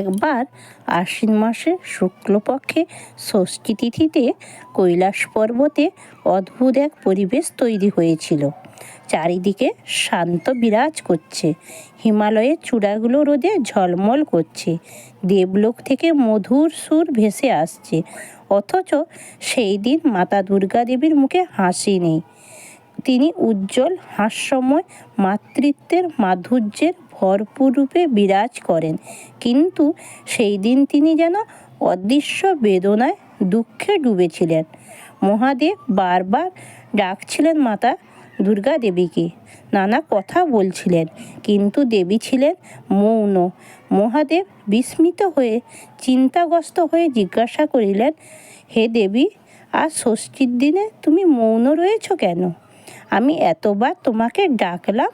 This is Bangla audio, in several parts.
একবার আশ্বিন মাসে শুক্লপক্ষে ষষ্ঠী তিথিতে কৈলাস পর্বতে অদ্ভুত এক পরিবেশ তৈরি হয়েছিল। চারিদিকে শান্ত বিরাজ করছে। হিমালয়ের চূড়াগুলো রোদে ঝলমল করছে। দেবলোক থেকে মধুর সুর ভেসে আসছে। অথচ সেই দিন মাতা দুর্গা দেবীর মুখে হাসি নেই। তিনি উজ্জ্বল হাস্যময় মাতৃত্বের মাধুর্যের ভরপুর রূপে বিরাজ করেন। কিন্তু সেই দিন তিনি যেন অদৃশ্য বেদনায় দুঃখে ডুবেছিলেন। মহাদেব বারবার ডাকছিলেন মাতা দুর্গা দেবীকে নানা কথা বলছিলেন, কিন্তু দেবী ছিলেন মৌন। মহাদেব বিস্মিত হয়ে, চিন্তাগ্রস্ত হয়ে জিজ্ঞাসা করিলেন, হে দেবী, আজ ষষ্ঠীর দিনে তুমি মৌন রয়েছ কেন? আমি এতবার তোমাকে ডাকলাম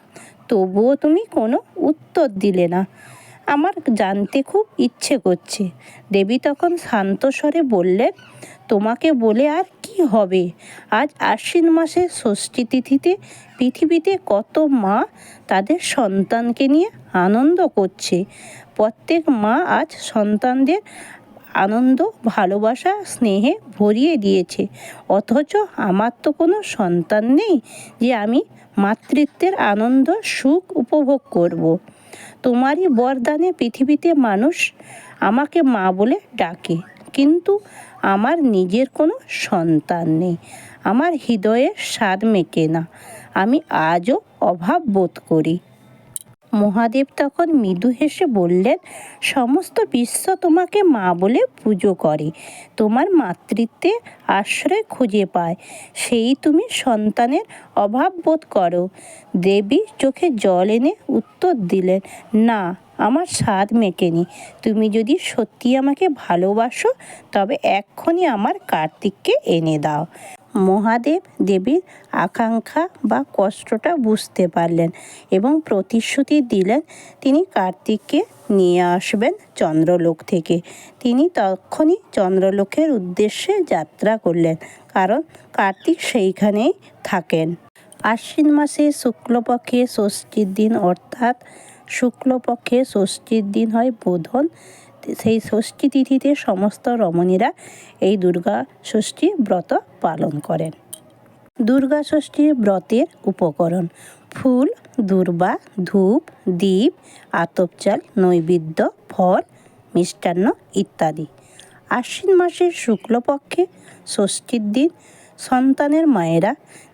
তবুও তুমি কোনো উত্তর দিলে না। আমার জানতে খুব ইচ্ছে করছে। দেবী তখন শান্ত স্বরে বললেন, তোমাকে বলে আর কি হবে? আজ আশ্বিন মাসের ষষ্ঠী তিথিতে পৃথিবীতে কত মা তাদের সন্তানকে নিয়ে আনন্দ করছে। প্রত্যেক মা আজ সন্তানদের আনন্দ, ভালোবাসা, স্নেহে ভরিয়ে দিয়েছে। অথচ আমার তো কোনো সন্তান নেই যে আমি মাতৃত্বের আনন্দ, সুখ উপভোগ করব। তোমারই বরদানে পৃথিবীতে মানুষ আমাকে মা বলে ডাকে, কিন্তু আমার নিজের কোনো সন্তান নেই। আমার হৃদয়ের স্বাদ মেকে না। আমি আজও অভাব বোধ করি। মহাদেব তখন মৃদু হেসে বললেন, সমস্ত বিশ্ব তোমাকে মা বলে পুজো করে। তোমার মাতৃত্বে আশ্রয় খুঁজে পায়। সেই তুমি সন্তানের অভাব বোধ করো। দেবী চোখে জল এনে উত্তর দিলেন, না, আমার স্বাদ মেটেনি। তুমি যদি সত্যি আমাকে ভালোবাসো, তবে এক্ষুনি আমার কার্তিককে এনে দাও। মহাদেব দেবীর আকাঙ্ক্ষা বা কষ্টটা বুঝতে পারলেন এবং প্রতিশ্রুতি দিলেন তিনি কার্তিককে নিয়ে আসবেন চন্দ্রলোক থেকে। তিনি তখনই চন্দ্রলোকের উদ্দেশ্যে যাত্রা করলেন, কারণ কার্তিক সেইখানেই থাকেন। আশ্বিন মাসে শুক্লপক্ষে ষষ্ঠীর দিন, অর্থাৎ শুক্লপক্ষে ষষ্ঠীর দিন হয় বোধন। সেই ষষ্ঠী তিথিতে সমস্ত রমণীরা এই দুর্গা ষষ্ঠী ব্রত পালন করেন। দুর্গা ষষ্ঠী ব্রতের উপকরণ ফুল, দুর্বা, ধূপ দ্বীপ আতপচাল, নৈবেদ্য, ফল, মিষ্টান্ন ইত্যাদি। আশ্বিন মাসের শুক্লপক্ষে ষষ্ঠীর দিন সন্তানের মায়েরা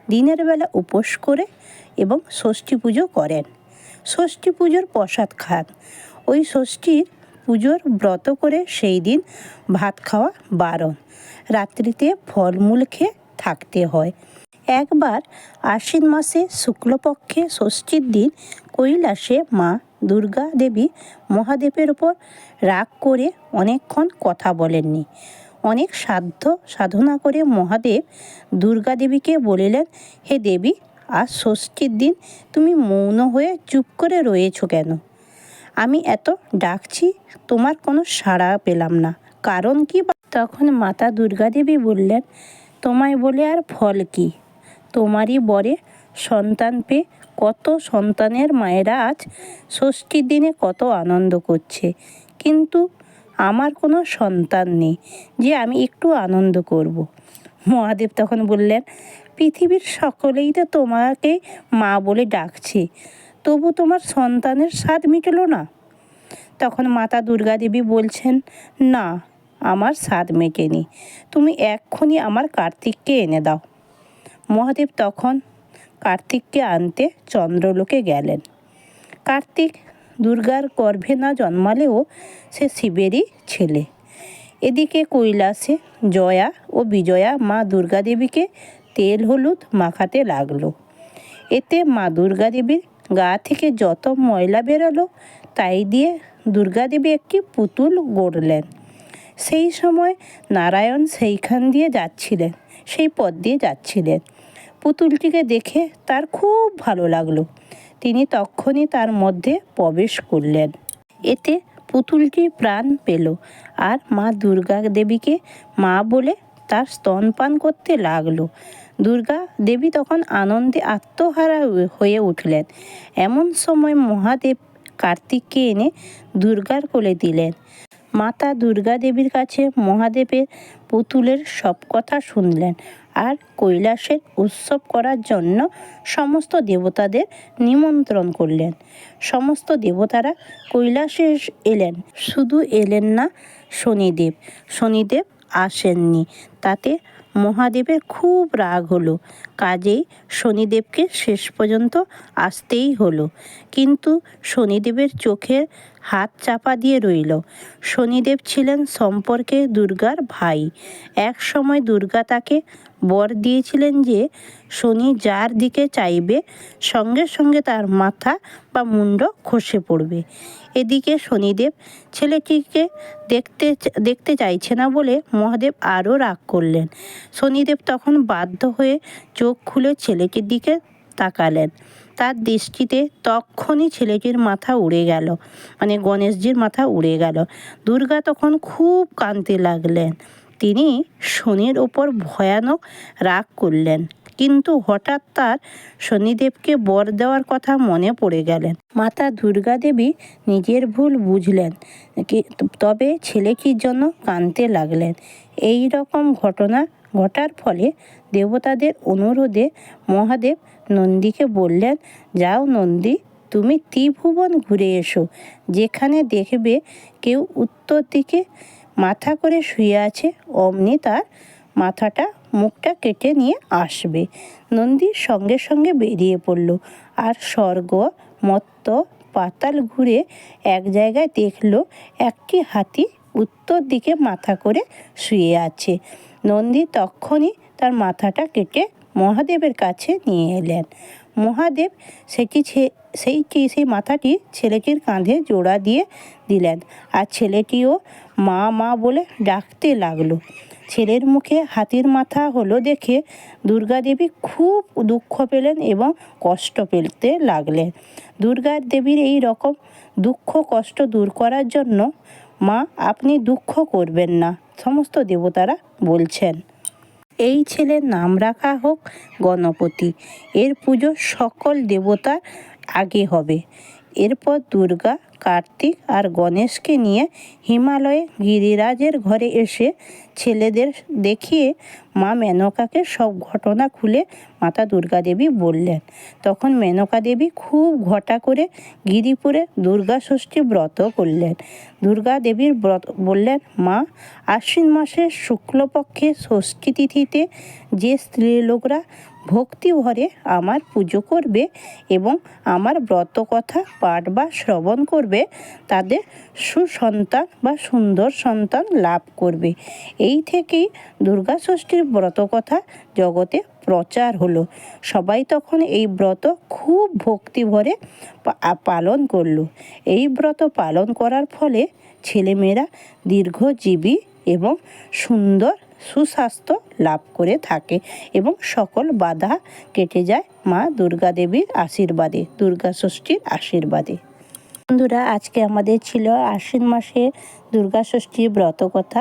দিনের বেলা উপোস করে এবং ষষ্ঠী পুজো করেন। ষষ্ঠী পুজোর প্রসাদ খান। ওই ষষ্ঠীর পুজোর ব্রত করে সেই দিন ভাত খাওয়া বারণ। রাত্রিতে ফলমূল খেয়ে থাকতে হয়। একবার আশ্বিন মাসে শুক্লপক্ষে ষষ্ঠীর দিন কৈলাসে মা দুর্গা দেবী মহাদেবের ওপর রাগ করে অনেকক্ষণ কথা বলেননি। অনেক সাধ্য সাধনা করে মহাদেব দুর্গা দেবীকে বলিলেন, হে দেবী, আজ ষষ্ঠীর দিন তুমি মৌন হয়ে চুপ করে রয়েছো কেন? আমি এত ডাকছি, তোমার কোনো সাড়া পেলাম না। কারণ কি তখন মাতা দুর্গাদেবী বললেন, তোমায় বলে আর ফল কি? তোমারই বরে সন্তান পেয়ে কত সন্তানের মায়েরা আজ ষষ্ঠীর দিনে কত আনন্দ করছে। কিন্তু আমার কোনো সন্তান নেই যে আমি একটু আনন্দ করব। মহাদেব তখন বললেন, পৃথিবীর সকলেই তো তোমাকে মা বলে ডাকছে। তবু তোমার সন্তানের স্বাদ মিটলো না। তখন মাতা দুর্গা দেবী বলছেন, না, আমার স্বাদ মেটেনি। তুমি এক্ষুনি আমার কার্তিককে এনে দাও। মহাদেব তখন কার্তিককে আনতে চন্দ্রলোকে গেলেন। কার্তিক দুর্গার গর্ভে না জন্মালেও সে শিবেরই ছেলে। এদিকে কৈলাসে জয়া ও বিজয়া মা দুর্গা দেবীকে তেল হলুদ মাখাতে লাগল। এতে মা দুর্গা দেবীর গা থেকে যত ময়লা বেরোলো, তাই দিয়ে দুর্গা দেবী একটি পুতুল গড়লেন। সেই সময় নারায়ণ সেইখান দিয়ে যাচ্ছিলেন, সেই পথ দিয়ে যাচ্ছিলেন। পুতুলটিকে দেখে তার খুব ভালো লাগল। তিনি তখনই তার মধ্যে প্রবেশ করলেন। এতে পুতুলটি প্রাণ পেল আর মা দুর্গা দেবীকে মা বলে তার স্তনপান করতে লাগল। দুর্গা দেবী তখন আনন্দে আত্মহারা হয়ে উঠলেন। এমন সময় মহাদেব কার্তিককে এনে দুর্গার কোলে দিলেন। মাতা দুর্গা দেবীর কাছে মহাদেবের পুতুলের সব কথা শুনলেন আর কৈলাসের উৎসব করার জন্য সমস্ত দেবতাদের নিমন্ত্রণ করলেন। সমস্ত দেবতারা কৈলাসে এলেন। শুধু এলেন না, শনিদেব। শনিদেব আসেননি। তাতে মহাদেবের খুব রাগ হলো। কাজেই শনিদেবকে শেষ পর্যন্ত আসতেই হলো। কিন্তু শনিদেবের চোখের হাত চাপা দিয়ে রইল। শনিদেব ছিলেন সম্পর্কে দুর্গার ভাই। এক সময় দুর্গা তাকে বর দিয়েছিলেন যে, শনি যার দিকে চাইবে, সঙ্গে সঙ্গে তার মাথা বা মুন্ড খসে পড়বে। এদিকে শনিদেব ছেলেটিকে দেখতে দেখতে চাইছে না বলে মহাদেব আরও রাগ করলেন। শনিদেব তখন বাধ্য হয়ে চোখ খুলে ছেলেটির দিকে তাকালেন। তার দৃষ্টিতে তক্ষণই ছেলেটির মাথা উড়ে গেল মানে গণেশজির মাথা উড়ে গেল। দুর্গা তখন খুব কাঁদতে লাগলেন। তিনি শনির ওপর ভয়ানক রাগ করলেন, কিন্তু হঠাৎ তার শনিদেবকে বর দেওয়ার কথা মনে পড়ে গেলেন। মাতা দুর্গা দেবী নিজের ভুল বুঝলেন তবে ছেলেটির জন্য কাঁদতে লাগলেন। এই রকম ঘটনা ঘটার ফলে দেবতাদের অনুরোধে মহাদেব নন্দীকে বললেন, যাও নন্দী, তুমি ত্রিভুবন ঘুরে এসো, যেখানে দেখবে কেউ উত্তর দিকে মাথা করে শুয়ে আছে, অমনি তার মাথাটা মুখটা কেটে নিয়ে আসবে। নন্দী সঙ্গে সঙ্গে বেরিয়ে পড়ল, আর স্বর্গ, মত্ত, পাতাল ঘুরে এক জায়গায় দেখল, একটি হাতি উত্তর দিকে মাথা করে শুয়ে আছে। নন্দী তখনই তার মাথাটা কেটে মহাদেবের কাছে নিয়ে এলেন। মহাদেব সেটি সেইটি সেই মাথাটি ছেলেটির কাঁধে জোড়া দিয়ে দিলেন আর ছেলেটিও মা মা বলে ডাকতে লাগল। ছেলের মুখে হাতির মাথা হলো দেখে দুর্গা দেবী খুব দুঃখ পেলেন এবং কষ্ট পেতে লাগলেন। দুর্গা দেবীর এই রকম দুঃখ কষ্ট দূর করার জন্য মা, আপনি দুঃখ করবেন না, সমস্ত দেবতারা বলছেন। এই ছেলের নাম রাখা হোক গণপতি, এর পুজো সকল দেবতার আগে হবে। এরপর দুর্গা কার্তিক আর গণেশকে নিয়ে হিমালয়ে গিরিরাজের ঘরে এসে ছেলেদের দেখিয়ে মা মেনকাকে সব ঘটনা খুলে মাতা দুর্গা দেবী বললেন। তখন মেনকা দেবী খুব ঘটা করে গিরিপুরে দুর্গা ষষ্ঠী ব্রত করলেন। দুর্গা দেবীর ব্রত বললেন, মা, আশ্বিন মাসের শুক্লপক্ষে ষষ্ঠী তিথিতে যে স্ত্রীলোকরা ভক্তি ভরে আমার পুজো করবে এবং আমার ব্রত কথা পাঠ বা শ্রবণ করবে তাদের সুসন্তান বা সুন্দর সন্তান লাভ করবে। এই থেকেই দুর্গা ষষ্ঠীর ব্রত কথা জগতে প্রচার হলো। সবাই তখন এই ব্রত খুব ভক্তি ভরে পালন করল। এই ব্রত পালন করার ফলে ছেলেমেয়েরা দীর্ঘজীবী এবং সুন্দর সুস্বাস্থ্য লাভ করে থাকে এবং সকল বাধা কেটে যায় মা দুর্গা দেবীর আশীর্বাদে, দুর্গা ষষ্ঠীর আশীর্বাদে। বন্ধুরা, আজকে আমাদের ছিল আশ্বিন মাসে দুর্গা ষষ্ঠীর ব্রত কথা।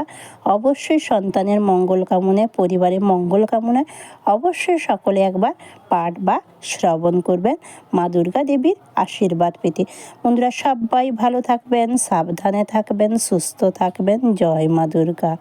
অবশ্যই সন্তানের মঙ্গল কামনায়, পরিবারের মঙ্গল কামনায় অবশ্যই সকলে একবার পাঠ বা শ্রবণ করবেন মা দুর্গা দেবীর আশীর্বাদ পেতে। বন্ধুরা, সবাই ভালো থাকবেন, সাবধানে থাকবেন, সুস্থ থাকবেন। জয় মা দুর্গা।